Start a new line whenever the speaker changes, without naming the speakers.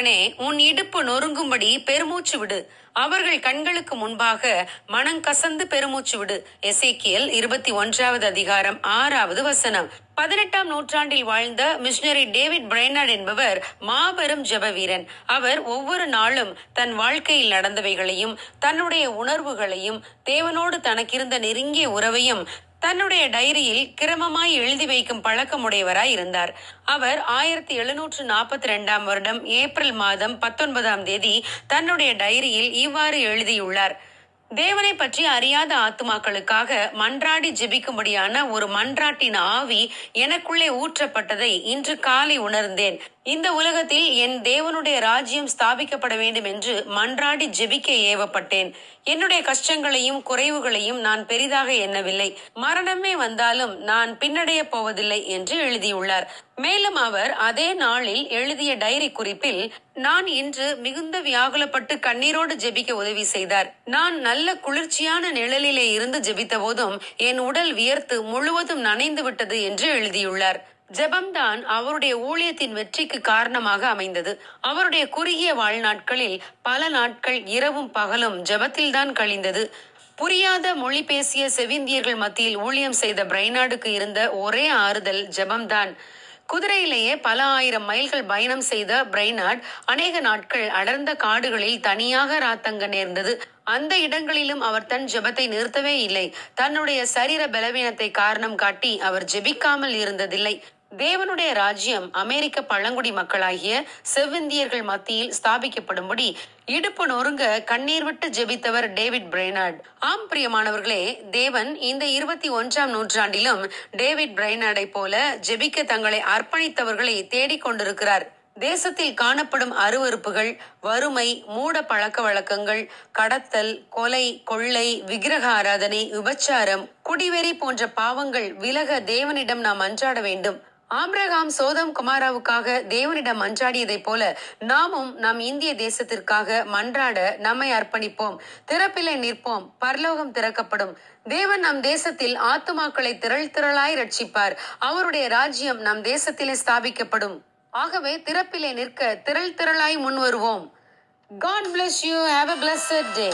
மனுபுத்திரனே உன் இடுப்பு நொறுங்கும்படி பெருமூச்சு விடு. அவர்கள் கண்களுக்கு முன்பாக மனங்கசந்து பெருமூச்சு விடு. எசேக்கியல் இருபத்தி ஒன்றாவது அதிகாரம் ஆறாவது வசனம். பதினெட்டாம் நூற்றாண்டில் வாழ்ந்த மிஷனரி டேவிட் பிரைனார்ட் என்பவர் மாபெரும் ஜப வீரன் அவர் ஒவ்வொரு நாளும் தன் வாழ்க்கையில் நடந்தவைகளையும் தன்னுடைய உணர்வுகளையும் தேவனோடு தனக்கிருந்த நெருங்கிய உறவையும் தன்னுடைய டைரியில் கிரமமாய் எழுதி வைக்கும் பழக்கமுடையவராய் இருந்தார். அவர் ஆயிரத்தி எழுநூற்று நாற்பத்தி ரெண்டாம் வருடம் ஏப்ரல் மாதம் பத்தொன்பதாம் தேதி தன்னுடைய டைரியில் இவ்வாறு எழுதியுள்ளார். தேவனை பற்றி அறியாத ஆத்துமாக்களுக்காக மன்றாடி ஜெபிக்கும்படியான ஒரு மன்றாட்டின் ஆவி எனக்குள்ளே ஊற்றப்பட்டதை இன்று காலை உணர்ந்தேன். இந்த உலகத்தில் என் தேவனுடைய ராஜ்யம் ஸ்தாபிக்கப்பட வேண்டும் என்று மன்றாடி ஜெபிக்க ஏவப்பட்டேன். என்னுடைய கஷ்டங்களையும் குறைவுகளையும் நான் பெரிதாக எண்ணவில்லை. மரணமே வந்தாலும் நான் பின்னடைய போவதில்லை என்று எழுதியுள்ளார். மேலும் அவர் அதே நாளில் எழுதிய டைரி குறிப்பில் நான் இன்று மிகுந்த வியாகுலப்பட்டு கண்ணீரோடு ஜெபிக்க உதவி செய்தார். நான் நல்ல குளிர்ச்சியான நிழலிலே இருந்து ஜெபித்த போதும் என் உடல் வியர்த்து முழுவதும் நனைந்து விட்டது என்று எழுதியுள்ளார். ஜெபம்தான் அவருடைய ஊழியத்தின் வெற்றிக்கு காரணமாக அமைந்தது. அவருடைய குறுகிய வாழ்நாட்களில் பல நாட்கள் இரவும் பகலும் ஜெபத்தில்தான் கழிந்தது. புரியாத மொழி பேசிய செவிந்தியர்கள் மத்தியில் ஊழியம் செய்த பிரைனாடுக்கு இருந்த ஒரே ஆறுதல் ஜெபம்தான். குதிரையிலேயே பல ஆயிரம் மைல்கள் பயணம் செய்த பிரைனார்ட் அநேக நாட்கள் அடர்ந்த காடுகளில் தனியாக ராத்தங்க நேர்ந்தது. அந்த இடங்களிலும் அவர் தன் ஜெபத்தை நிறுத்தவே இல்லை. தன்னுடைய சரீர பலவீனத்தை காரணம் காட்டி அவர் ஜெபிக்காமல் இருந்ததில்லை. தேவனுடைய ராஜ்யம் அமெரிக்க பழங்குடி மக்களாகிய செவ்விந்தியர்கள் மத்தியில் ஸ்தாபிக்கப்படும்படி இடுப்பு நொறுங்க கண்ணீர் விட்டு ஜெபித்தவர் டேவிட் பிரைனார்ட். ஆம் பிரியமானவர்களே தேவன் இந்த இருபத்தி ஒன்றாம் நூற்றாண்டிலும் டேவிட் பிரைனார்டை போல ஜெபிக்க தங்களை அர்ப்பணித்தவர்களை தேடிக்கொண்டிருக்கிறார் தேசத்தில் காணப்படும் அருவருப்புகள் வறுமை மூட பழக்க வழக்கங்கள் கடத்தல் கொலை கொள்ளை விக்கிரக ஆராதனை விபச்சாரம் குடிவெறி போன்ற பாவங்கள் விலக தேவனிடம் நாம் அன்றாட வேண்டும். ஆம்ரகாம் சோதம் குமாராவுக்காக தேவனிடம் மன்றாடியதைப் போல நாமும் நம் இந்திய தேசத்திற்காக மன்றாட நம்மை அர்ப்பணிப்போம். திறப்பிலே நிற்போம். பரலோகம் திறக்கப்படும். தேவன் நம் தேசத்தில் ஆத்துமாக்களை திரள் திரளாய் ரட்சிப்பார் அவருடைய ராஜ்யம் நம் தேசத்திலே ஸ்தாபிக்கப்படும். ஆகவே திறப்பிலே நிற்க திரள் திரளாய் முன் வருவோம் God bless you have a blessed day